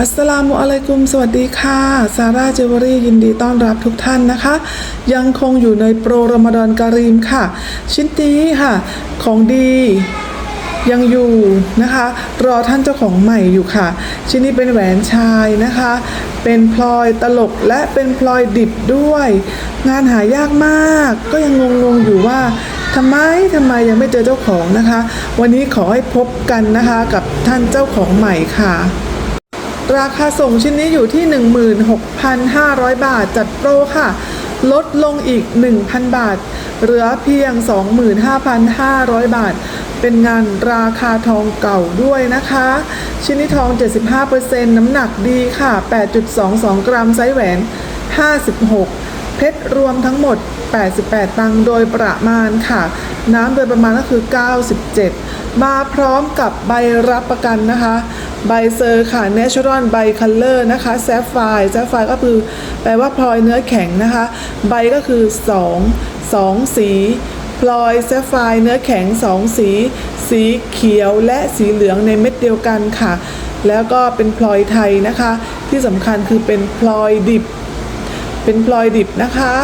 อัสสลามุอะลัยกุม สวัสดีค่ะ ซาร่าเจวอรี่ยินดีต้อนรับทุกท่านนะคะ ยังคงอยู่ในโปรรมฎอนการีมค่ะ ชิ้นนี้ค่ะ ของดียังอยู่นะคะ รอท่านเจ้าของใหม่อยู่ค่ะ ชิ้นนี้เป็นแหวนชายนะคะ เป็นพลอยตลกและเป็นพลอยดิบด้วย งานหายากมาก ก็ยังงงๆอยู่ว่าทำไมทำไมยังไม่เจอเจ้าของนะคะ วันนี้ขอให้พบกันนะคะกับท่านเจ้าของใหม่ค่ะ ราคาส่งชิ้นนี้อยู่ที่ 16,500 บาทจัดโปรค่ะ ลดลงอีก 1,000 บาท เหลือเพียง 25,500 บาท เป็นงานราคาทองเก่าด้วยนะคะ ชิ้นนี้ทอง 75%น้ำหนักดีค่ะ 8.22 กรัมไซส์แหวน 56 เพชรรวมทั้งหมด 88 ตังค์โดยประมาณค่ะ น้ำโดยประมาณก็คือ 97 มาพร้อมกับใบรับประกันนะคะ ใบเซอร์ค่ะ Natural ใบ Color นะคะ Sapphire Sapphire ก็คือแปลว่าพลอยเนื้อแข็งนะคะ ใบก็คือ 2 2 สีพลอยแซฟไฟเนื้อแข็ง 2 สี สีเขียวและสีเหลืองในเม็ดเดียวกันค่ะ แล้วก็เป็นพลอยไทยนะคะ ที่สำคัญคือเป็นพลอยดิบ เป็นพลอยดิบนะคะ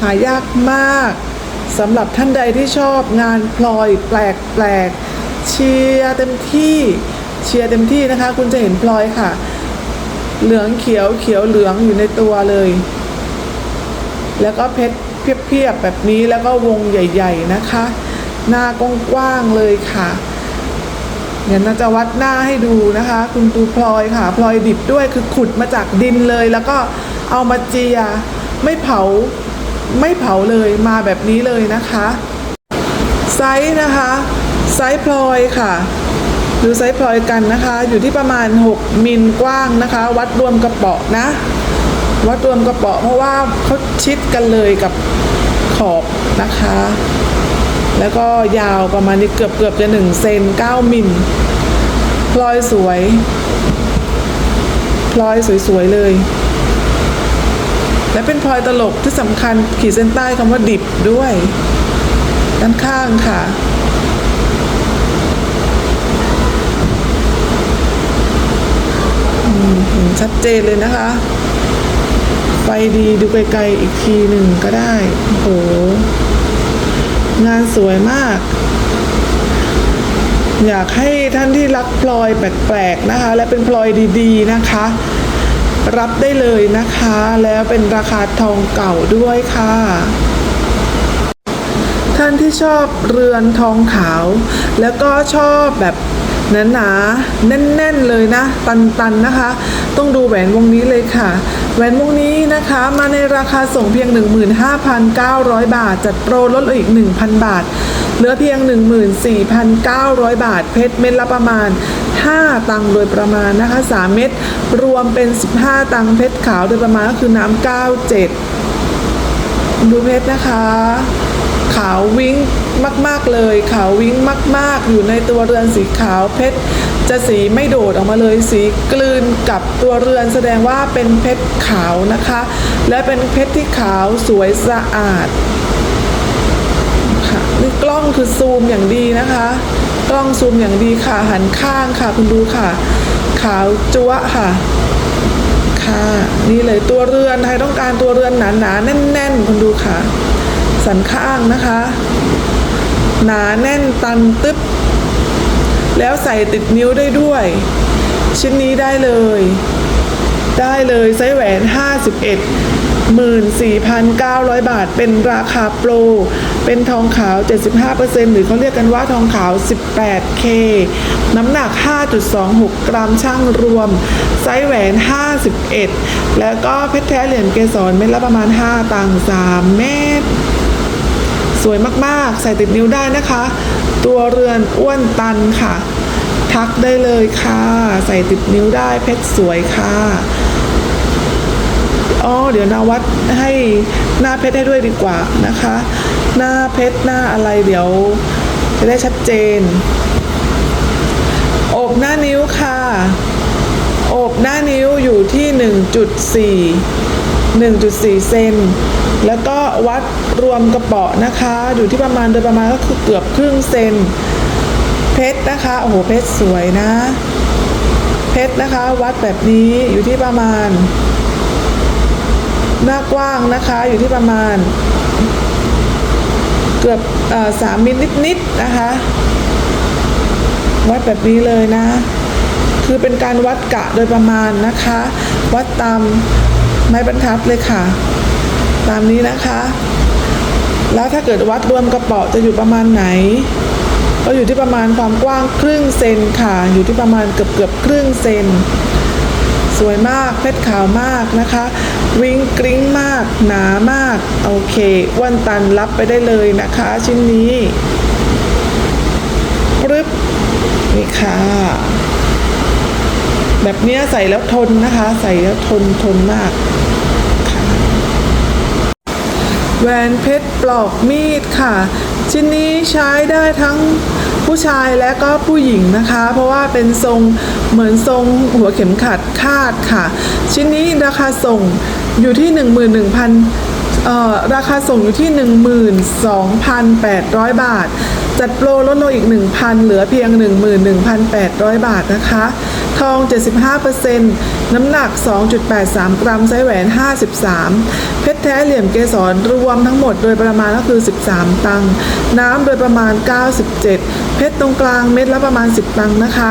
หายากมากสำหรับท่านใดที่ชอบงานพลอยแปลกๆเชียร์เต็มที่เชียร์เต็มที่นะคะ คุณจะเห็นพลอยค่ะ เหลืองเขียวเขียวเหลืองอยู่ในตัวเลย แล้วก็เพชรเพียบๆแบบนี้แล้วก็วงใหญ่ ๆนะคะ หน้ากว้างๆเลยค่ะเดี๋ยวนาจะวัดหน้าให้ดูนะคะ คุณดูพลอยค่ะ พลอยดิบด้วยคือขุดมาจากดินเลย แล้วก็เอามาเจีย ไม่เผา ไม่เผาเลยมาแบบนี้เลยนะคะไซส์นะคะไซส์พลอยค่ะดูไซส์พลอยกันนะคะ อยู่ที่ประมาณ 6 มิลกว้างนะคะ วัดรวมกระเป๋อนะ วัดรวมกระเป๋อเพราะว่าเขาชิดกันเลยกับขอบนะคะ แล้วก็ยาวประมาณนี้เกือบเกือบจะ1เซน9มิลพลอยสวย พลอยสวยๆเลย และเป็นพลอยตลกที่สำคัญขีดเส้นใต้คำว่าดิบด้วย ด้านข้างค่ะ ชัดเจนเลยนะคะไฟดีดูไกลๆอีกทีหนึ่งก็ได้โอ้โห งานสวยมาก อยากให้ท่านที่รักพลอยแปลกๆนะคะ และเป็นพลอยดีๆนะคะ รับได้เลยนะคะ แล้วเป็นราคาทองเก่าด้วยค่ะ ท่านที่ชอบเรือนทองขาว แล้วก็ชอบแบบหนาๆแน่น ๆ เลยนะ ตัน ๆ นะคะ ต้องดูแหวนวงนี้เลยค่ะ แหวนวงนี้นะคะมาในราคาส่งเพียง 15,900 บาท จัดโปรลดอีก 1,000 บาท เหลือเพียง 14,900 บาท เพชรเม็ดละประมาณ 5 ตังค์โดยประมาณนะคะ 3 เม็ดรวมเป็น 15 ตังค์เพชรขาวโดยประมาณก็คือน้ำ97 ดูเพชรนะคะ ขาววิ้งมาก ๆ เลย ขาววิ้งมาก ๆ อยู่ในตัวเรือนสีขาวเพชรจะสีไม่โดดออกมาเลยสีกลืนกับตัวเรือนแสดงว่าเป็นเพชรขาวนะคะ และเป็นเพชรที่ขาวสวยสะอาด นี่กล้องคือซูมอย่างดีนะคะ กล้องซูมอย่างดีค่ะ หันข้างค่ะ คุณดูค่ะ ขาวจั๊วะค่ะ ค่ะ นี่เลยตัวเรือนใครต้องการตัวเรือนหนาๆแน่น ๆ คุณดูค่ะ สันข้างนะคะ หนาแน่นตันตึ๊บ แล้วใส่ติดนิ้วได้ด้วย ชิ้นนี้ได้เลย ได้เลยไซส์แหวน 51 14,900 บาท เป็นราคาโปร เป็นทองขาว 75%หรือเขาเรียกกันว่าทองขาว 18K น้ำหนัก 5.26 กรัมช่างรวม ไซส์แหวน 51 แล้วก็เพชรแท้เหรียญเกสรเม็ดละประมาณ 5ตัง3 เม็ดสวยมากๆ ใส่ติดนิ้วได้นะคะ ตัวเรือนอ้วนตันค่ะ ทักได้เลยค่ะ ใส่ติดนิ้วได้เพชรสวยค่ะ อ๋อเดี๋ยวนาวัดให้หน้าเพชรให้ด้วยดีกว่านะคะ หน้าเพชรหน้าอะไรเดี๋ยวจะได้ชัดเจน อบหน้านิ้วค่ะ อบหน้านิ้วอยู่ที่ 1.4 1.4 เซนแล้วก็วัดรวมกระเป๋อนะคะ อยู่ที่ประมาณโดยประมาณก็คือเกือบครึ่งเซนเพชรนะคะโอ้โหเพชรสวยนะ เพชรนะคะ วัดแบบนี้อยู่ที่ประมาณ หน้ากว้างนะคะ อยู่ที่ประมาณ เกือบสามมิลนิดๆนะคะ วัดแบบนี้เลยนะ คือเป็นการวัดกะโดยประมาณนะคะ วัดตามไม้บรรทัดเลยค่ะ ตามนี้นะคะ แล้วถ้าเกิดวัดรวมกระเป๋าจะอยู่ประมาณไหนก็อยู่ที่ประมาณความกว้างครึ่งเซนค่ะ อยู่ที่ประมาณเกือบเกือบครึ่งเซน สวยมากเพชรขาวมากนะคะ วิงกริ้งมาก หนามาก โอเคอ้วันตันรับไปได้เลยนะคะ ชิ้นนี้ปึ๊บนี่ค่ะแบบนี้ใส่แล้วทนนะคะ ใส่แล้วทนทนมากแหวนเพชรปลอกมีดค่ะ ชิ้นนี้ใช้ได้ทั้ง ผู้ชายและก็ผู้หญิงนะคะ เพราะว่าเป็นทรงเหมือนทรงหัวเข็มขัดคาดค่ะ ชิ้นนี้ราคาส่งอยู่ที่ 11,000เอ่อราคาส่งอยู่ที่ 12,800 บาท จัดโปรลดลงอีก 1,000 เหลือเพียง 11,800 บาทนะคะ ทอง 75%น้ำหนัก 2.83 กรัมไซแหวน 53 เพชรแท้เหลี่ยมเกสรรวมทั้งหมดโดยประมาณก็คือ 13 ตังค์น้ำโดยประมาณ 97 เพชรตรงกลางเม็ดละประมาณ 10 ตังค์นะคะ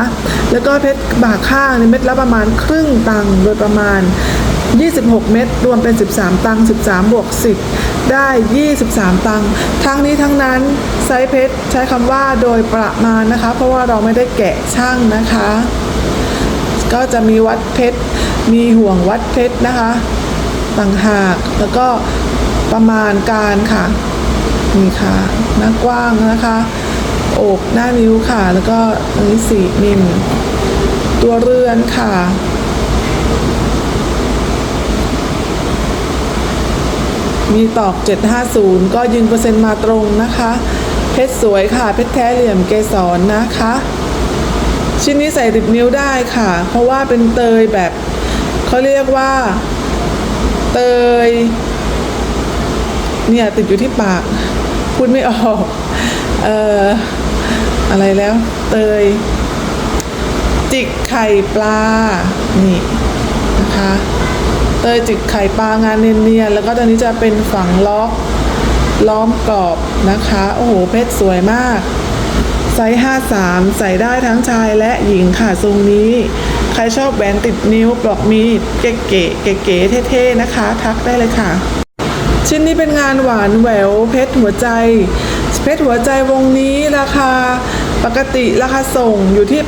แล้วก็เพชรบ่าข้างในเม็ดละประมาณครึ่งตังค์โดยประมาณ 26 เม็ดรวมเป็น 13 ตังค์13 บวก 10 ได้ 23 ตังค์ทั้งนี้ทั้งนั้นไซส์เพชรใช้คำว่าโดยประมาณนะคะ เพราะว่าเราไม่ได้แกะช่างนะคะ ก็จะมีวัดเพชร มีห่วงวัดเพชรนะคะ ต่างหากแล้วก็ประมาณการค่ะนี่ค่ะหน้ากว้างนะคะอกหน้านิ้วค่ะ แล้วก็นี้สี่มิลตัวเรือนค่ะมีตอก 750 ก็ยืนเปอร์เซ็นต์มาตรงนะคะ เพชรสวยค่ะ เพชรแท้เหลี่ยมเกสรนะคะ ชิ้นนี้ใส่ติดนิ้วได้ค่ะ เพราะว่าเป็นเตยแบบเขาเรียกว่า เตย เนี่ยติดอยู่ที่ปาก พูดไม่ออก เอ่อ อะไรแล้ว เตย จิกไข่ปลา นี่นะคะ เตยจิกไข่ปลางานเนียนๆแล้วก็ตอนนี้จะเป็นฝังล็อกล้อมกรอบนะคะ โอ้โหเพชรสวยมาก ไซส์ 53 ใส่ได้ทั้งชายและหญิงค่ะทรงนี้ ใครชอบแหวนติดนิ้วปลอกมีดเก๋ๆเก๋ๆเท่ๆนะคะ ทักได้เลยค่ะ ชิ้นนี้เป็นงานหวานแหววเพชรหัวใจ เพชรหัวใจวงนี้ราคาปกติราคาส่งอยู่ที่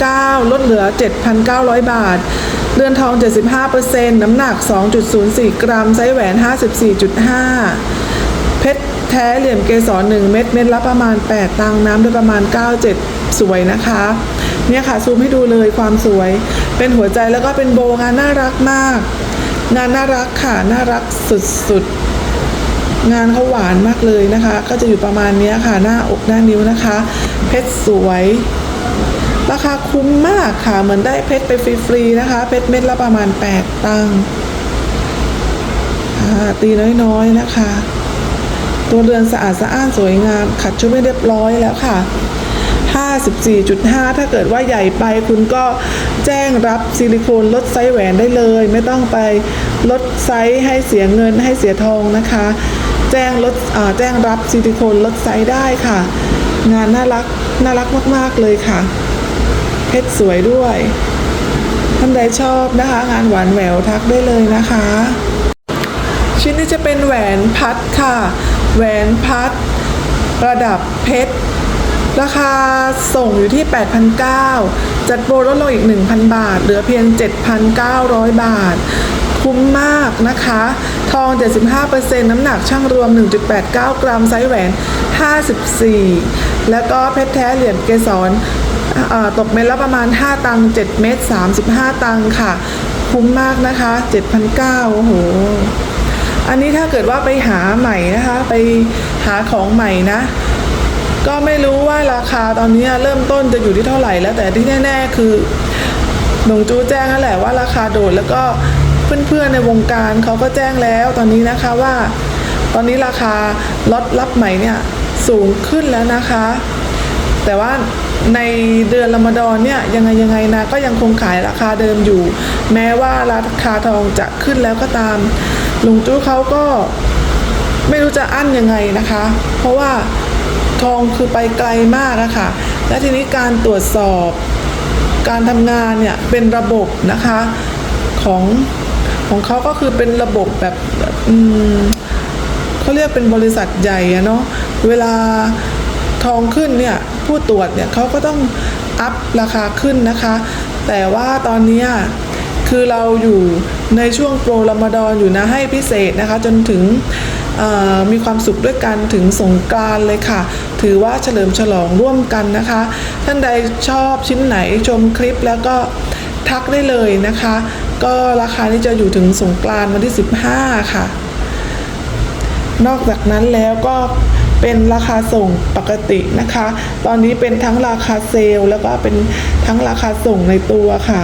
8,900 ลดเหลือ 7,900 บาท เรือนทอง 75%น้ำหนัก 2.04 กรัม ไซส์แหวน 54.5 เพชรแท้เหลี่ยมเกสร1เม็ดเม็ดละประมาณ 8 ตังค์น้ำโดยประมาณ 97 สวยนะคะ เนี่ยค่ะซูมให้ดูเลยความสวย เป็นหัวใจแล้วก็เป็นโบงานน่ารักมาก งานน่ารักค่ะ น่ารักสุดๆ งานเขาหวานมากเลยนะคะ ก็จะอยู่ประมาณเนี้ยค่ะ หน้าอกหน้านิ้วนะคะ เพชรสวย ราคาคุ้มมากค่ะ เหมือนได้เพชรไปฟรีๆนะคะ เพชรเม็ดละประมาณ 8 ตังค์ตีน้อยๆนะคะ ตัวเรือนสะอาดสะอ้านสวยงาม ขัดชุดไม่เรียบร้อยแล้วค่ะ 54.5 ถ้าเกิดว่าใหญ่ไปคุณก็แจ้งรับซิลิโคนลดไซส์แหวนได้เลย ไม่ต้องไปลดไซส์ให้เสียเงินให้เสียทองนะคะ แจ้งลดแจ้งรับซิลิโคนลดไซส์ได้ค่ะ งานน่ารักน่ารักมาก ๆ เลยค่ะ เพชรสวยด้วยท่านใดชอบนะคะ งานหวานแหววทักได้เลยนะคะ ชิ้นนี้จะเป็นแหวนพัดค่ะ แหวนพัด ประดับเพชร ราคาส่งอยู่ที่ 8,900 จัดโปรลดลงอีก 1,000 บาท เหลือเพียง 7,900 บาท คุ้มมากนะคะ ทอง 75%น้ำหนักช่างรวม 1.89 กรัม ไซส์แหวน 54 แล้วก็เพชรแท้เหลี่ยมเกสรตกเม็ดละประมาณ 5 ตังค์7เม็ด35 ตังค์ค่ะ คุ้มมากนะคะ 7,900โอ้โห อันนี้ถ้าเกิดว่าไปหาใหม่นะคะ ไปหาของใหม่นะ ก็ไม่รู้ว่าราคาตอนนี้เริ่มต้นจะอยู่ที่เท่าไหร่แล้ว แต่ที่แน่ ๆ คือหนงจูแจ้งนั่นแหละว่าราคาโดดแล้วก็เพื่อนๆในวงการเขาก็แจ้งแล้วตอนนี้นะคะว่า ตอนนี้ราคาล็อตรับใหม่เนี่ยสูงขึ้นแล้วนะคะ แต่ว่าในเดือนรอมฎอนเนี่ยยังไงยังไงนะก็ยังคงขายราคาเดิมอยู่ แม้ว่าราคาทองจะขึ้นแล้วก็ตาม ลุงจู้เขาก็ไม่รู้จะอั้นยังไงนะคะ เพราะว่าทองคือไปไกลมากอะค่ะและทีนี้การตรวจสอบ การทำงานเนี่ยเป็นระบบนะคะของของเขาก็คือเป็นระบบแบบอืมเขาเรียกเป็นบริษัทใหญ่อะเนาะเวลาทองขึ้นเนี่ยผู้ตรวจเนี่ยเขาก็ต้องอัพราคาขึ้นนะคะ แต่ว่าตอนเนี้ย คือเราอยู่ในช่วงโปรรอมฎอนอยู่นะให้พิเศษนะคะ จนถึงมีความสุขด้วยกันถึงสงกรานเลยค่ะ ถือว่าเฉลิมฉลองร่วมกันนะคะ ท่านใดชอบชิ้นไหนชมคลิปแล้วก็ทักได้เลยนะคะ ก็ราคานี้จะอยู่ถึงสงกรานวันที่ 15 ค่ะ นอกจากนั้นแล้วก็เป็นราคาส่งปกตินะคะ ตอนนี้เป็นทั้งราคาเซลล์แล้วก็เป็นทั้งราคาส่งในตัวค่ะ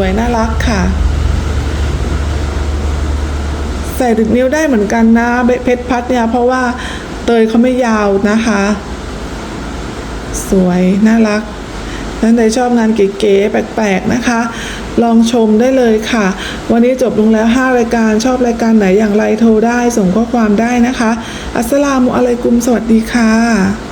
วยน่ารักค่ะ ใส่ติดนิ้วได้เหมือนกันนะเพชรพัดเนี่ยเพราะว่าเตยเขาไม่ยาวนะคะ สวยน่ารักท่านใดชอบงานเก๋ๆแปลกๆนะคะ ลองชมได้เลยค่ะ วันนี้จบลงแล้ว 5 รายการชอบรายการไหนอย่างไรโทรได้ส่งข้อความได้นะคะ อัสสลามุอะลัยกุมสวัสดีค่ะ